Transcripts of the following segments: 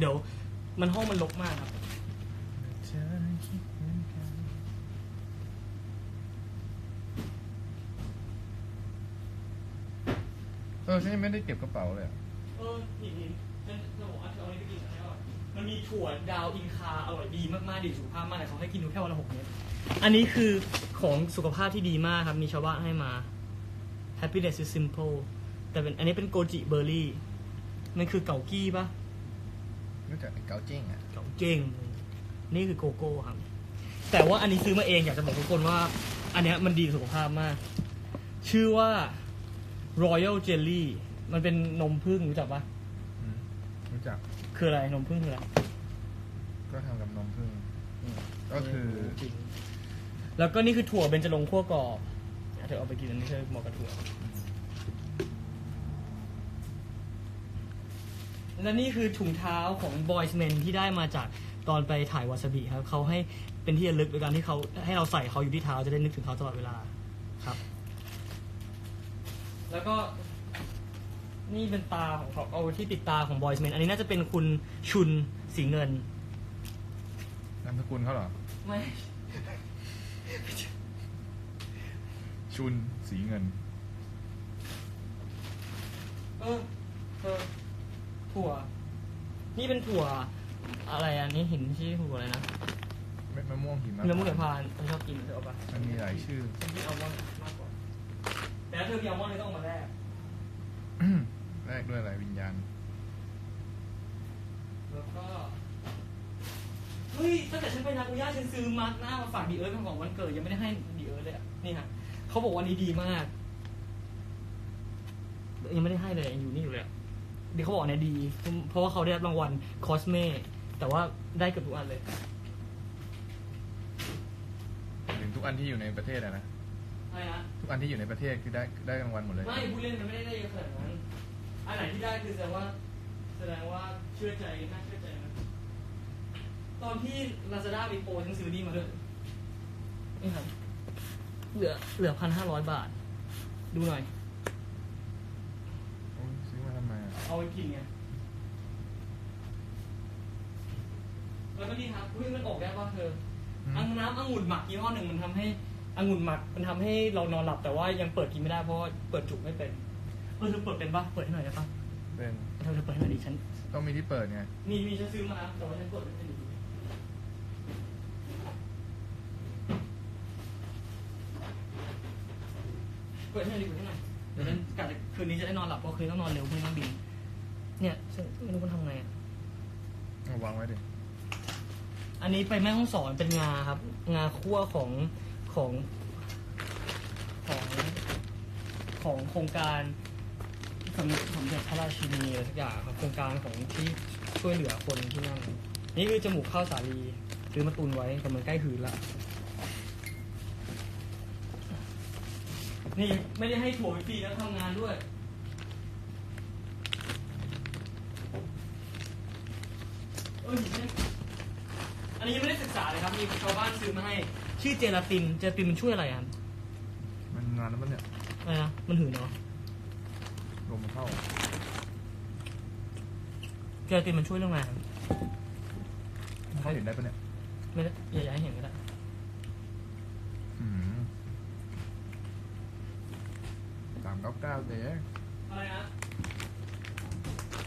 เดี๋ยวมันห้องมันรกมากครับเธอคิดเหมือนกันเออฉันยังไม่ได้เก็บกระเป๋าเลยอะเออนี่นี่ฉันจะบอกว่าเธอเอาอะไรไปกินแล้วอะมันมีถั่วดาวอินคาอร่อยดีมากๆดีสุขภาพมากแต่เขาให้กินดูแค่วันละหกเม็ดอันนี้คือของสุขภาพที่ดีมากครับ มีชาวบ้านให้มา happiness is simple แต่เป็นอันนี้เป็นโกจิเบอร์รี่ มันคือเกากี้ปะ รู้จักไอ้เกาจิ้งอะเกาเก่งนี่คือโกโก้ครับ แต่ว่าอันนี้ซื้อมาเองอยากจะบอกทุกคนว่า อันเนี้ยมันดีกับสุขภาพมาก ชื่อว่า Royal Jelly มันเป็นนมผึ้งรู้จักปะอืมรู้จักคืออะไรนมผึ้งคืออะไร ก็ทำกับนมผึ้งก็คือแล้วก็นี่คือถั่วเบญจรงค์คั่วกรอบเธอเอาไปกินอันนี้เธอเหมาะกับถั่ว และนี่คือถุงเท้าของ Boys Men ที่ได้มาจากตอนไปถ่ายวาซาบิครับเขาให้เป็นที่ระลึกโดยการที่เขาให้เราใส่เขาอยู่ที่เท้าจะได้นึกถึงเขาตลอดเวลาครับ แล้วก็นี่เป็นตาของเขาเอาที่ติดตาของ Boys Men อันนี้น่าจะเป็นคุณชุนสีเงินนามสกุลเขาเหรอ ไม่ ชุนสีเงิน เออเออถั่ว นี่เป็นถั่ว อะไรอันนี้เห็นชื่อถั่วอะไรนะเม็ดมะม่วงหิมะเนื้อมุกเขือพานฉันชอบกินเธอเอาปะมันมีหลายชื่อ ฉันกินอัลมอนด์มากกว่า แต่ถ้าเธอมีอัลมอนด์เลยต้องเอามาแลกแรกด้วยอะไรวิญญาณ แล้วก็ เฮ้ยตั้งแต่ฉันไปนากุย่าฉันซื้อมาร์กหน้ามาฝากดีเอิร์ธเป็นของวันเกิดยังไม่ได้ให้ดีเอิร์ธเลยอะนี่ฮะเขาบอกว่านี้ดีมาก ยังไม่ได้ให้เลยยังอยู่นี่อยู่เลยอะ เดี๋ยวเขาบอกอันเนี้ยดี เพราะว่าเขาได้รับรางวัลคอสเมแต่ว่าได้เกือบทุกอันเลยถึงทุกอันที่อยู่ในประเทศอะนะอะไรนะ ทุกอันที่อยู่ในประเทศคือได้ได้รางวัลหมดเลย ไม่ผู้เล่นมันไม่ได้ได้เยอะขนาดนั้น อันไหนที่ได้คือแสดงว่า แสดงว่าเชื่อใจน่าเชื่อใจนะตอนที่ Lazada มีโปรฉันซื้อนี่มาด้วยนี่ครับเหลือเหลือพันห้าร้อยบาท ดูหน่อย โอ้ยซื้อมาทำ ไมอะเอาไปกินไงแล้วก็นี่ครับอุ้ยมันออกได้ป่ะเธออังน้ำองุ่นหมักยี่ห้อหนึ่งมันทำให้องุ่นหมักมันทำให้เรานอนหลับแต่ว่ายังเปิดกินไม่ได้เพราะว่าเปิดจุกไม่เป็นเออเธอเปิดเป็นปะเปิดให้หน่อยได้ปะเป็นเธอเธอเปิดให้หน่อยดิฉันต้องมีที่เปิดไงมีมีฉันซื้อมานะแต่ว่าฉันเปิดไม่เป็นอยู่ดีเปิดให้หน่อยดิเปิดให้หน่อยเดี๋ยวฉันกะจะคืนนี้จะได้นอนหลับเพราะคืนนี้ต้องนอนเร็วพรุ่งนี้ต้องบิน เนี่ยฉันไม่รู้มันทำไงอะเอาวางไว้ดิอันนี้ไปแม่ห้องสอนเป็นงาครับ งาคั่วของของของของโครงการสมสมเด็จพระราชินีอะไรสักอย่างครับโครงการของที่ช่วยเหลือคนที่นั่น นี่คือจมูกข้าวสาลีซื้อมาตุนไว้แต่มันใกล้หืนละ นี่ไม่ได้ให้ถั่วฟรีแล้วทำงานด้วย อ้ยไม่ได้อันนี้ยังไม่ได้ศึกษาเลยครับ มีชาวบ้านซื้อมาให้ ชื่อเจลาติน เจลาตินมันช่วยอะไรอะมันนานแล้วมันเนี่ยอะไรนะมันหืนเนาะลมมันเข้าเจลาตินมันช่วยเรื่องอะไรครับเขาเห็นได้ปะเนี่ยไม่ได้อย่าอย่าให้เห็นก็ได้ อืมสามเก้าเก้าเจ๊อะไรนะ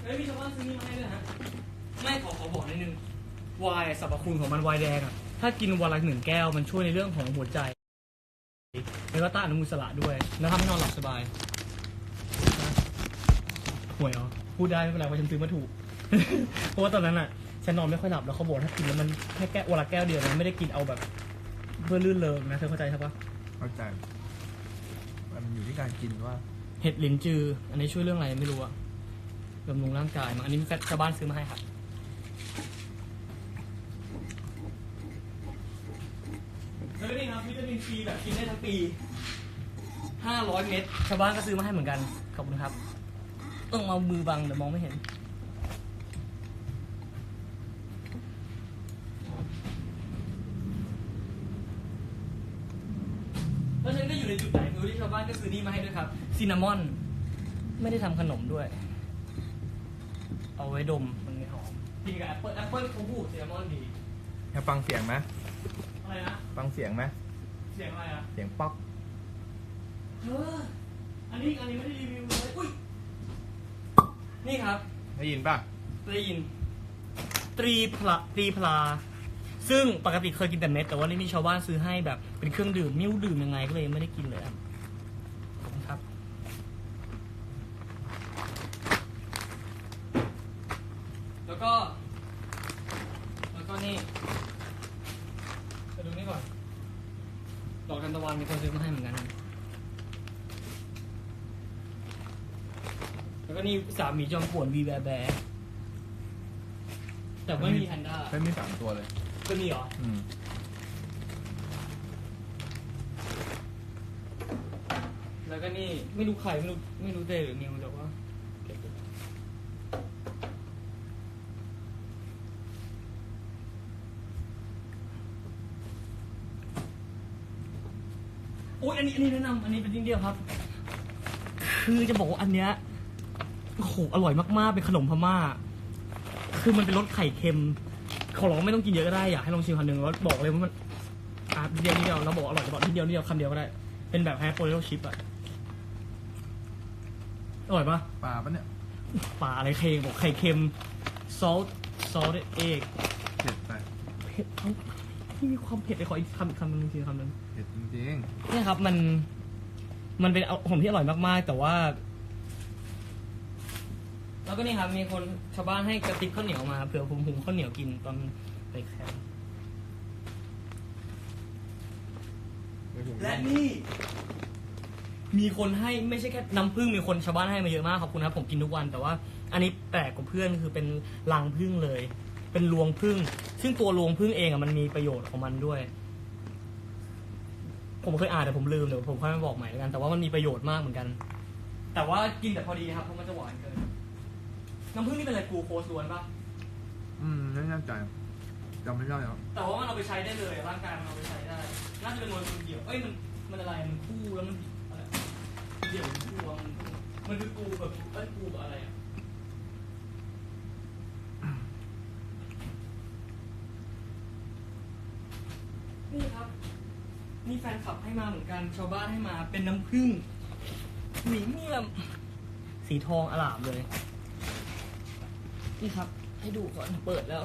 เฮ้ยมีชาวบ้านซื้อนี่มาให้ด้วยฮะ ไม่ขอขอบอกนิดนึงไวน์สรรพคุณของมันไวน์แดงอะ ถ้ากินวันละหนึ่งแก้วมันช่วยในเรื่องของหัวใจ แล้วก็ต้านอนุมูลอิสระด้วย แล้วทำให้นอนหลับสบายนะห่วยเหรอพูดได้ไม่เป็นไรเพราะฉันซื้อมาถูก เพราะว่าตอนนั้นอะฉันนอนไม่ค่อยหลับแล้วเขาบอกถ้ากินแล้วมันแค่แก้ววันละแก้วเดียวนะไม่ได้กินเอาแบบ เพื่อลื่นเริงนะเธอเข้าใจใช่ปะเข้าใจ มันอยู่ที่การกินว่า เห็ดหลินจือ อันนี้ช่วยเรื่องอะไรไม่รู้อะบำรุงร่างกายมาอันนี้แฟนชาวบ้านซื้อมาให้ครั บแล้วนี่ครับวิตามินซีแบบกินได้ทั้งปี 500 เม็ดชาวบ้านก็ซื้อมาให้เหมือนกัน ขอบคุณครับ ต้องเอามือบังเดี๋ยวมองไม่เห็น แล้วฉันก็อยู่ในจุดไหนรู้ที่ชาวบ้านก็ซื้อนี่มาให้ด้วยครับซินนามอน ไม่ได้ทำขนมด้วย เอาไว้ดมมันไม่หอมกินกับแอปเปิลแอปเปิลเขาพูดเซลมอนดีอยากฟังเสียงไหม อะไรนะ ฟังเสียงไหมเสียงอะไรอะ เสียงป๊อก เออ อันนี้อันนี้ไม่ได้รีวิวเลย อุ้ย นี่ครับ ได้ยินป่ะ ได้ยิน ตรีพลาตรีพลา ซึ่งปกติเคยกินแต่เม็ด แต่ว่านี่มีชาวบ้านซื้อให้แบบเป็นเครื่องดื่มมิ้วดื่มยังไงก็เลยไม่ได้กินเลยครับขอบคุณครับ แล้วก็ แล้วก็นี่ไปดูนี่ก่อน ดอกกันตะวันมีคนซื้อมาให้เหมือนกันครับแล้ว ก็นี่สามหมีจอมป่วนวีแบร์แบร์แต่ไม่มีแพนด้าไม่มีสามตัวเลย ก็มีเหรอ อืมแล้วก็นี่ไม่รู้ใครไม่รู้ไม่รู้เดย์หรือนิวแต่ว่าเก็บไว้โอ้ยอันนี้อันนี้แนะนำอันนี้เป็นจริงเดียวครับ คือจะบอกว่าอันเนี้ย โอ้โหอร่อยมากๆเป็นขนมพม่า คือมันเป็นรสไข่เค็ม ขอร้องไม่ต้องกินเยอะก็ได้อยากให้ลองชิมคำหนึ่งแล้วบอกเลยว่ามันอะนิดเดียวนิดเดียวเราบอกอร่อยจะบอกนิดเดียวนิดเดียวคำเดียวก็ได้ เป็นแบบแฮปโปเตโต้ชิพอะอร่อยปะปลาปะเนี่ยปลาอะไรเค็มบอกไข่เค็ม salt salt egg เผ็ดไปเผ็ดเอ้าที่มีความเผ็ดเลยขออีกคำอีกคำหนึงจริงๆคำหนึง เผ็ดจริงเนี่ยครับมันมันเป็นเอาผมที่อร่อยมากๆ แต่ว่า แล้วก็นี่ครับมีคนชาวบ้านให้กระติบข้าวเหนียวมาเผื่อผมหุงข้าวเหนียวกินตอนไปแคมป์และนี่ มีคนให้ไม่ใช่แค่น้ำผึ้งมีคนชาวบ้านให้มาเยอะมากขอบคุณครับผมกินทุกวัน แต่ว่าอันนี้แปลกกว่าเพื่อนคือเป็นรังผึ้งเลย เป็นรวงผึ้งซึ่งตัวรวงผึ้งเองอะมันมีประโยชน์ของมันด้วย ผมเคยอ่านแต่ผมลืมเดี๋ยวผมค่อยมาบอกใหม่แล้วกัน แต่ว่ามันมีประโยชน์มากเหมือนกัน แต่ว่ากินแต่พอดีครับเพราะมันจะหวานเกิน น้ำผึ้งนี่เป็นอะไรกลูโคสล้วนปะอืมไม่แน่ใจจำไม่ได้แล้วแต่ว่ามันเอาไปใช้ได้เลยร่างกายมันเอาไปใช้ได้ น่าจะเป็นโมเลกุลเดี่ยว เอ้ยมันมันอะไรมันคู่แล้วมันอะไรเดี่ยวคู่อะมันมันคือกูแบบเอ้ยกูกับอะไรอะนี่ครับนี่แฟนคลับให้มาเหมือนกันชาวบ้านให้มาเป็นน้ำผึ้งหมีเมี่ยมสีทองอลามเลย นี่ครับ ให้ดูก่อนเปิดแล้ว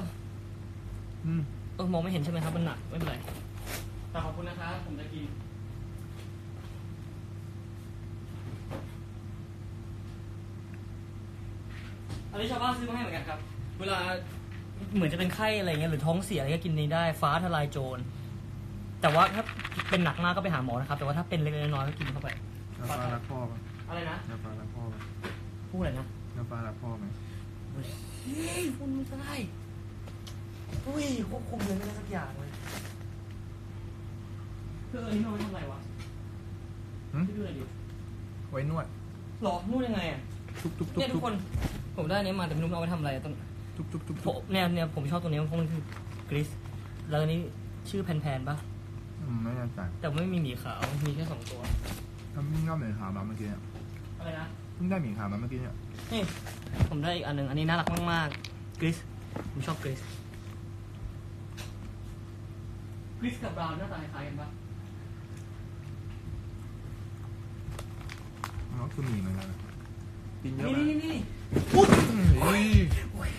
อืมเออมองไม่เห็นใช่ไหมครับ มันหนักไม่เป็นไรแต่ขอบคุณนะครับผมจะกินอันนี้ชาวบ้านซื้อมาให้เหมือนกันครับ เวลาเหมือนจะเป็นไข้อะไรเงี้ยหรือท้องเสียอะไรก็กินนี้ได้ ฟ้าทลายโจร แต่ว่าถ้าเป็นหนักมากก็ไปหาหมอนะครับ แต่ว่าถ้าเป็นเล็กๆน้อยๆก็กินเข้าไปน้าปลารักพ่อปะอะไรนะน้าปลารักพ่อปะพูดอะไรนะน้าปลารักพ่อไหมเฮ้ยคุณไม่ได้อุ้ยควบคุมเลยไม่ได้สักอย่างเลยเพื่อเออนี่น้องทำอะไรวะหึช่วยดูหน่อยดิไว้นวดหรอนวดยังไงอะทุบทุบทุบเนี่ยทุทุกบคน ผมได้อันนี้มาแต่ไม่รู้เอาไปทำอะไรต้นทุบทุบทุบผทุบมเนี่ยเนี่ยผมชอบตัวนี้เพราะมันคือกริสแล้วอันนี้ชื่อแพนๆปะอืมไม่แน่ใจแต่ไม่มีหมีขาวมีแค่สองตัวถ้าเพิ่งได้หมีขาวมาเมื่อกี้เนี่ยอะไรนะเพิ่งได้หมีขาวมาเมื่อกี้เนี่ยนี่ ผมได้อีกอันหนึ่งอันนี้น่ารักมากๆกริสผมชอบกริสกริสกับบราวน์หน้าตาคล้ายๆกันปะมันก็คือหมีเหมือนกันนะกินเยอะนี่ไหมนี่นี่เฮ้ยโอ้ย